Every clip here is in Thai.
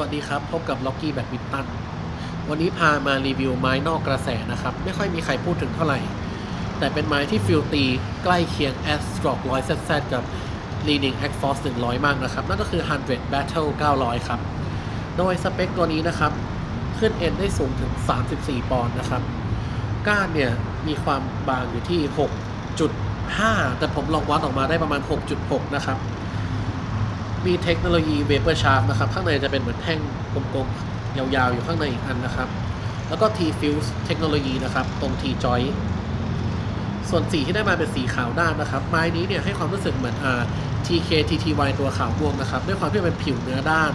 วัสดีครับ พบกับล็อกกี้แบดมินตัน วันนี้พามารีวิวไม้นอกกระแสนะครับ ไม่ค่อยมีใครพูดถึงเท่าไหร่ แต่เป็นไม้ที่ฟิลตี ใกล้เคียง a s t r o k 100 ZZ กับ Leading a c Force 100 มากนะครับ นั่นก็คือ 100 Battle 900 ครับ โดยสเปคตัวนี้นะครับ ขึ้นเอ็นได้สูงถึง 34 ปอนด์นะครับ ก้านเนี่ยมีความบางอยู่ที่ 6.5 แต่ผมลองวัดออกมาได้ประมาณ 6.6 นะครับ มีเทคโนโลยี Vapor Sharp นะครับ ข้างในจะเป็นเหมือนแท่งกลมๆ ยาวๆ อยู่ข้างในอีกอันนะครับ แล้วก็ T-Fuse เทคโนโลยีนะครับ ตรง T-Joint ส่วนสีที่ได้มาเป็นสีขาวด้านนะครับ ไม้นี้เนี่ยให้ความรู้สึกเหมือนอ่า TK TTY ตัวขาวม่วงนะครับ ด้วยความที่เป็นผิวเนื้อด้าน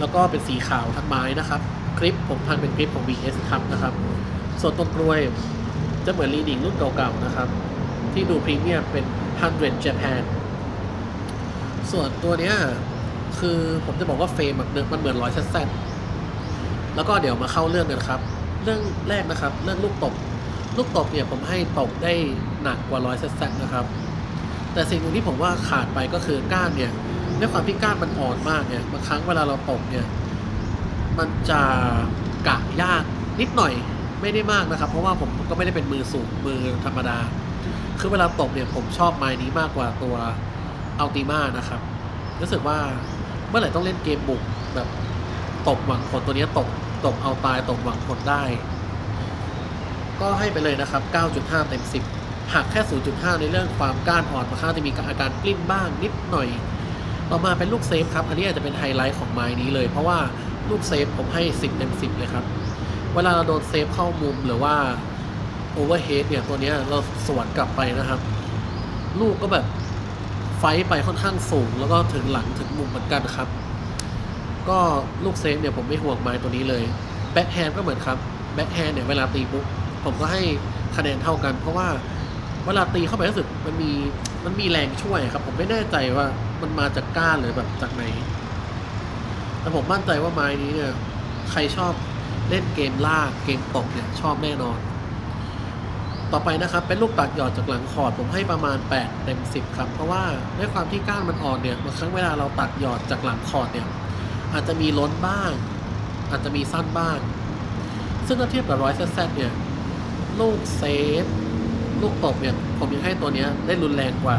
แล้วก็เป็นสีขาวทั้งไม้นะครับ คลิปผมพันเป็นคลิปของ VS ครับนะครับ ส่วนตรงกลวยจะเหมือน Leading รุ่นเก่าๆนะครับ ที่ดูพรีเมียมเป็น 100 Japan ส่วนตัวเนี้ยคือผมจะบอกว่าเฟรมแบบมันเหมือนร้อยแซดแล้วก็เดี๋ยวมาเข้าเรื่องกันครับ เรื่องแรกนะครับ เรื่องลูกตบลูกตบเนี่ยผมให้ตบได้หนักกว่าร้อยแซดนะครับ แต่สิ่งหนึ่งที่ผมว่าขาดไปก็คือก้านเนี่ยด้วยความที่ก้านมันอ่อนมากเนี่ยบางครั้งเวลาเราตบเนี่ย มันจะกะยากนิดหน่อยไม่ได้มากนะครับ เพราะว่าผมก็ไม่ได้เป็นมือสูงมือธรรมดา คือเวลาตบเนี่ยผมชอบไม้นี้มากกว่าตัว อัลติมานะครับ รู้สึกว่าเมื่อไหร่ต้องเล่นเกมบุกแบบตบหวังผลตัวนี้ตบตบเอาตายตบหวังผลได้ ก็ให้ไปเลยนะครับ 9.5 เต็ม 10หักแค่ 0.5 ในเรื่องความก้านอ่อนมาค่าจะมีอาการกลิ้นบ้างนิดหน่อย ต่อมาเป็นลูกเซฟครับ อันนี้อาจจะเป็นไฮไลท์ของไม้นี้เลย เพราะว่าลูกเซฟผมให้ 10 เต็ม 10 เลยครับ เวลาเราโดนเซฟเข้ามุมหรือว่าโอเวอร์เฮดเนี่ยตัวนี้เราสวนกลับไปนะครับ ลูกก็แบบ ไฟไปค่อนข้างสูง แล้วก็ถึงหลังถึงมุมเหมือนกันครับ ก็ลูกเซฟเนี่ยผมไม่ห่วงไม้ตัวนี้เลยแบ็คแฮนด์ก็เหมือนครับแบ็คแฮนด์เนี่ยเวลาตีปุ๊บผมก็ให้คะแนนเท่ากัน เพราะว่าเวลาตีเข้าไปรู้สึกมันมีมันมีแรงช่วยครับ ผมไม่แน่ใจว่ามันมาจากก้านหรือแบบจากไหน แต่ผมมั่นใจว่าไม้นี้เนี่ย ใครชอบเล่นเกมล่ากเกมตบเนี่ยชอบแน่นอน ต่อไปนะครับเป็นลูกตัดหยอดจากหลังคอร์ดผมให้ประมาณ 8 เต็ม 10 ครับ เพราะว่าด้วยความที่ก้านมันอ่อนเนี่ยบางครั้งเวลาเราตัดหยอดจากหลังคอร์ดเนี่ยอาจจะมีล้นบ้าง อาจจะมีสั้นบ้าง ซึ่งถ้าเทียบกับร้อยแซดเนี่ยลูกเซฟลูกตบเนี่ยผมยังให้ตัวนี้ได้รุนแรงกว่า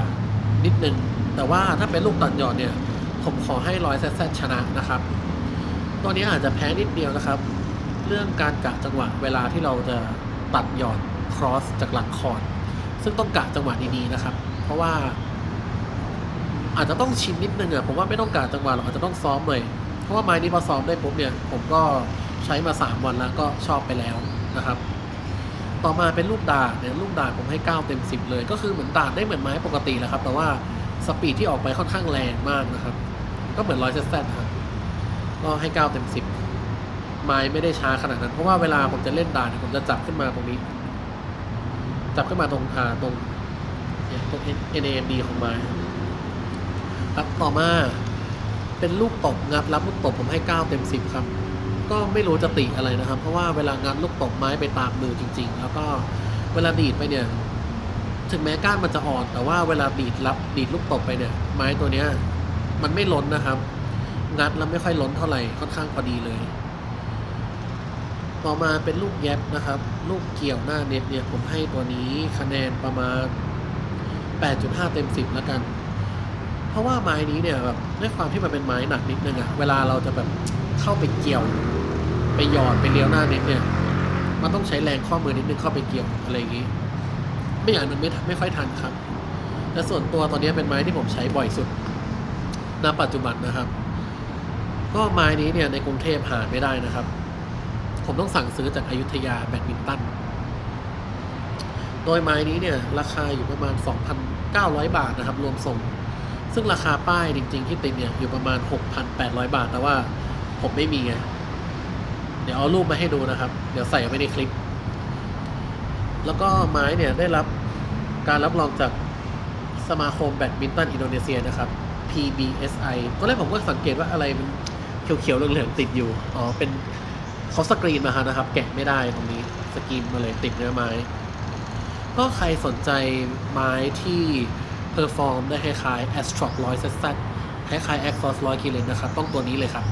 นิดนึง แต่ว่าถ้าเป็นลูกตัดหยอดเนี่ยผมขอให้ร้อยแซดชนะนะครับ ตัวนี้อาจจะแพ้นิดเดียวนะครับ เรื่องการกะจังหวะเวลาที่เราจะตัดหยอด cross จากหลังคอร์ดซึ่งต้องกะจังหวะดีๆนะครับ เพราะว่าอาจจะต้องชินนิดนึงอะผมว่าไม่ต้องกะจังหวะหรอกอาจจะต้องซ้อมเลย เพราะว่าไม้นี้พอซ้อมได้ปุ๊บเนี่ยผมก็ใช้มาสามวันแล้วก็ชอบไปแล้วนะครับ ต่อมาเป็นลูกดาดเนี่ยลูกดาดผมให้ 9 เต็ม 10 เลย ก็คือเหมือนดาดได้เหมือนไม้ปกติแหละครับ แต่ว่าสปีดที่ออกไปค่อนข้างแรงมากนะครับ ก็เหมือนร้อยเซตนะครับก็ให้ 9 เต็ม 10 ไม้ไม่ได้ช้าขนาดนั้น เพราะว่าเวลาผมจะเล่นดาดเนี่ยผมจะจับขึ้นมาตรงนี้ จับขึ้นมาตรงอ่าตรงเนี่ยตรง NAMD ของไม้ครับต่อมาเป็นลูกตบงับรับลูกตบผมให้ 9 เต็ม 10 ครับ ก็ไม่รู้จะติอะไรนะครับ เพราะว่าเวลางัดลูกตบไม้ไปตามมือจริง ๆ แล้วก็เวลาดีดไปเนี่ย ถึงแม้ก้านมันจะอ่อน แต่ว่าเวลาดีดรับดีดลูกตบไปเนี่ย ไม้ตัวเนี้ย มันไม่ล้นนะครับ งัดแล้วไม่ค่อยล้นเท่าไหร่ค่อนข้างพอดีเลย ต่อมาเป็นลูกแยบนะครับ ลูกเกี่ยวหน้าเน็ตเนี่ยผมให้ตัวนี้คะแนนประมาณ 8.5 เต็ม 10 แล้วกัน เพราะว่าไม้นี้เนี่ยแบบด้วยความที่มันเป็นไม้หนักนิดนึงอะเวลาเราจะแบบเข้าไปเกี่ยว ไปหยอดไปเลี้ยวหน้าเน็ตเนี่ยมันต้องใช้แรงข้อมือนิดนึงเข้าไปเกี่ยวอะไรอย่างงี้ ไม่อย่างนั้นไม่ไม่ค่อยทันครับแต่ส่วนตัวตอนนี้เป็นไม้ที่ผมใช้บ่อยสุดณปัจจุบันนะครับ ก็ไม้นี้เนี่ยในกรุงเทพหาไม่ได้นะครับ ผมต้องสั่งซื้อจากอายุทยาแบดมินตัน โดยไม้นี้เนี่ย ราคาอยู่ประมาณ 2,900 บาทนะครับ รวมส่ง ซึ่งราคาป้ายจริง ๆ ที่ติดเนี่ยอยู่ประมาณ 6,800 บาท แต่ว่าผมไม่มีไง เดี๋ยวเอารูปมาให้ดูนะครับ เดี๋ยวใส่ไว้ในคลิป แล้วก็ไม้เนี่ยได้รับการรับรองจากสมาคมแบดมินตันอินโดนีเซียนะครับ PBSI ตอนแรกผมก็สังเกตว่าอะไรมันเขียวๆเหลืองๆติดอยู่ อ๋อ เป็น เขาสกรีนมาฮะนะครับ แกะไม่ได้ตรงนี้สกรีนมาเลยติดเนื้อไม้ ก็ใครสนใจไม้ที่เพอร์ฟอร์มได้คล้ายๆ Astrock 100 ZZ คล้ายๆ a x o s ร้อยกิเลนนะครับ ต้องตัวนี้เลยครับ